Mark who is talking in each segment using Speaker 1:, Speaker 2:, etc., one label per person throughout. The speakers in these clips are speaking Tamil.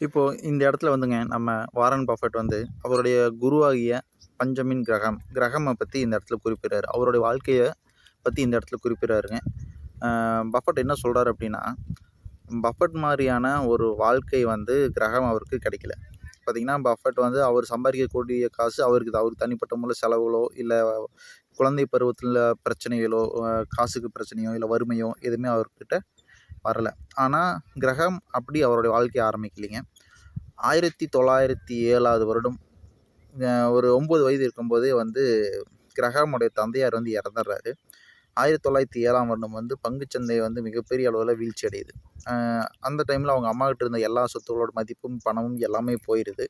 Speaker 1: இப்போது இந்த இடத்துல வந்துங்க நம்ம வாரன் பஃபெட் வந்து அவருடைய குருவாகிய பஞ்சமின் கிரகம் கிரகமை பற்றி இந்த இடத்துல குறிப்பிடுறாரு. அவருடைய வாழ்க்கையை பற்றி இந்த இடத்துல குறிப்பிடுறாருங்க. பஃபட் என்ன சொல்கிறாரு அப்படின்னா பஃபட் மாதிரியான ஒரு வாழ்க்கை வந்து கிரகம் அவருக்கு கிடைக்கல. பார்த்திங்கன்னா பஃபட் வந்து அவர் சம்பாதிக்கக்கூடிய காசு அவருக்கு அவருக்கு தனிப்பட்ட முறையில் செலவுகளோ இல்லை குழந்தை பருவத்தில் பிரச்சனைகளோ காசுக்கு பிரச்சனையோ இல்லை வறுமையோ எதுவுமே அவர்கிட்ட வரலை. ஆனால் கிரகம் அப்படி அவருடைய வாழ்க்கையை ஆரம்பிக்கலைங்க. ஆயிரத்தி தொள்ளாயிரத்தி ஏழாவது வருடம் ஒரு ஒம்பது வயது இருக்கும்போதே வந்து கிரகமுடைய தந்தையார் வந்து இறந்துடுறாரு. ஆயிரத்தி தொள்ளாயிரத்தி ஏழாம் வருடம் வந்து பங்குச்சந்தை வந்து மிகப்பெரிய அளவில் வீழ்ச்சி அடையுது. அந்த டைமில் அவங்க அம்மாக்கிட்ட இருந்த எல்லா சொத்துக்களோட மதிப்பும் பணமும் எல்லாமே போயிடுது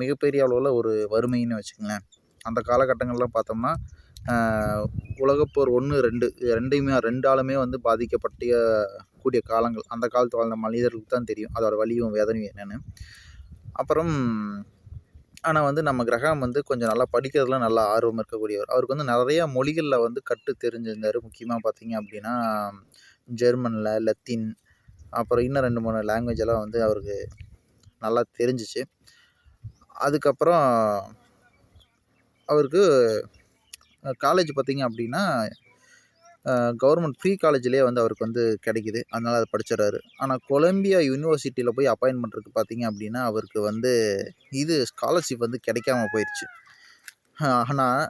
Speaker 1: மிகப்பெரிய அளவில் ஒரு வறுமைன்னு வச்சுக்கங்களேன். அந்த காலகட்டங்கள்லாம் பார்த்தோம்னா உலகப்போர் ஒன்று ரெண்டு. ரெண்டையுமே ரெண்டாலுமே வந்து பாதிக்கப்பட்ட கூடிய காலங்கள். அந்த காலத்து வாழ்ந்த மனிதர்களுக்கு தான் தெரியும். அதோட வலியும் வேதனையும் என்னென்னு. அப்புறம் ஆனால் வந்து நம்ம கிரகம் வந்து கொஞ்சம் நல்லா படிக்கிறதுல நல்லா ஆர்வம் இருக்கக்கூடியவர். அவருக்கு வந்து நிறையா மொழிகளில் வந்து கற்று தெரிஞ்சிருந்தார். முக்கியமாக பார்த்தீங்க அப்படின்னா ஜெர்மனில் லத்தீன் அப்புறம் இன்னும் ரெண்டு மூணு லாங்குவேஜ் எல்லாம் வந்து அவருக்கு நல்லா தெரிஞ்சிச்சு. அதுக்கப்புறம் அவருக்கு காலேஜ் பார்த்திங்க அப்படின்னா கவர்மெண்ட் ஃப்ரீ காலேஜ்லேயே வந்து அவருக்கு வந்து கிடைக்கிது. அதனால் அதை படிச்சிடறாரு. ஆனால் கொலம்பியா யூனிவர்சிட்டியில் போய் அப்பாயின் பார்த்திங்க அப்படின்னா அவருக்கு வந்து இது ஸ்காலர்ஷிப் வந்து கிடைக்காம போயிடுச்சு ஆனால்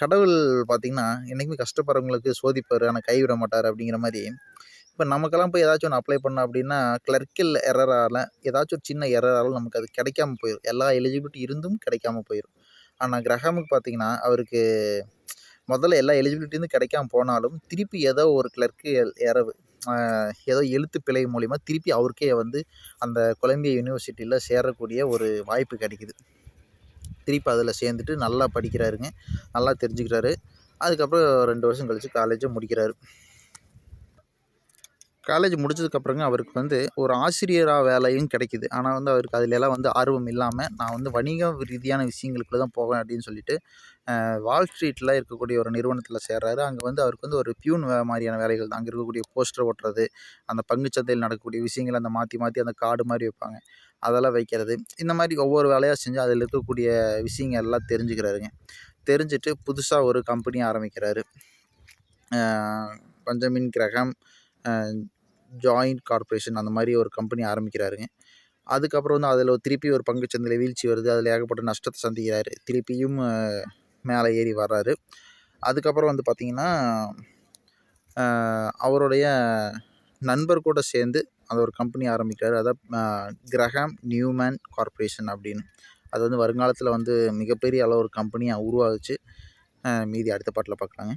Speaker 1: கடவுள் பார்த்திங்கன்னா என்றைக்குமே கஷ்டப்படுறவங்களுக்கு சோதிப்பார். ஆனால் கைவிட மாட்டார் அப்படிங்கிற மாதிரி. இப்போ நமக்கெல்லாம் போய் ஏதாச்சும் ஒன்று அப்ளை பண்ணோம் அப்படின்னா கிளர்க்கில் எரரால் ஏதாச்சும் ஒரு சின்ன எரரால் நமக்கு அது கிடைக்காம போயிடும் எல்லா எலிஜிபிலிட்டி இருந்தும் கிடைக்காம போயிடும் ஆனால் கிரகமுக்கு பார்த்திங்கன்னா அவருக்கு முதல்ல எல்லா எலிஜிபிலிட்டியும் கிடைக்காம போனாலும் திருப்பி ஏதோ ஒரு கிளர்க்கு இரவு ஏதோ எழுத்து பிழை மூலிமா திருப்பி அவருக்கே வந்து அந்த கொலம்பியா யூனிவர்சிட்டியில் சேரக்கூடிய ஒரு வாய்ப்பு கிடைக்குது. திருப்பி அதில் சேர்ந்துட்டு நல்லா படிக்கிறாருங்க. நல்லா தெரிஞ்சுக்கிறாரு. அதுக்கப்புறம் ரெண்டு வருஷம் கழித்து காலேஜை முடிக்கிறாரு. காலேஜ் முடிச்சதுக்கப்புறங்க அவருக்கு வந்து ஒரு ஆசிரியராக வேலையும் கிடைக்கிது. ஆனால் வந்து அவருக்கு அதிலெல்லாம் வந்து ஆர்வம் இல்லாமல் நான் வந்து வணிக ரீதியான விஷயங்களுக்குள்ள தான் போவேன் அப்படின்னு சொல்லிட்டு வால் ஸ்ட்ரீட்டில் இருக்கக்கூடிய ஒரு நிறுவனத்தில் சேர்றாரு. அங்கே வந்து அவருக்கு வந்து ஒரு பியூன் மாதிரியான வேலைகள் தான். அங்கே இருக்கக்கூடிய போஸ்டர் ஓட்டுறது அந்த பங்குச்சந்தையில் நடக்கக்கூடிய விஷயங்களை அந்த மாற்றி மாற்றி அந்த கார்டு மாதிரி வைப்பாங்க. அதெல்லாம் வைக்கிறது. இந்த மாதிரி ஒவ்வொரு வேலையாக செஞ்சு அதில் இருக்கக்கூடிய விஷயங்கள் எல்லாம் தெரிஞ்சுக்கிறாருங்க. தெரிஞ்சுட்டு புதுசாக ஒரு கம்பெனி ஆரம்பிக்கிறாரு. பஞ்சமின் கிரகம் ஜாயிண்ட் கார்ப்பரேஷன் அந்த மாதிரி ஒரு கம்பெனி ஆரம்பிக்கிறாருங்க. அதுக்கப்புறம் வந்து அதில் திருப்பி ஒரு பங்குச்சந்தையில் வீழ்ச்சி வருது. அதில் ஏகப்பட்ட நஷ்டத்தை சந்திக்கிறாரு. திருப்பியும் மேலே ஏறி வர்றாரு. அதுக்கப்புறம் வந்து பார்த்திங்கன்னா அவருடைய நண்பர் கூட சேர்ந்து அந்த ஒரு கம்பெனி ஆரம்பிக்கிறார். அதான் கிரஹாம் நியூமேன் கார்ப்பரேஷன் அப்படின்னு. அது வந்து வருங்காலத்தில் வந்து மிகப்பெரிய அளவு ஒரு கம்பெனியாக உருவாகுச்சு. மீதி அடுத்த பாட்டில் பார்க்கலாங்க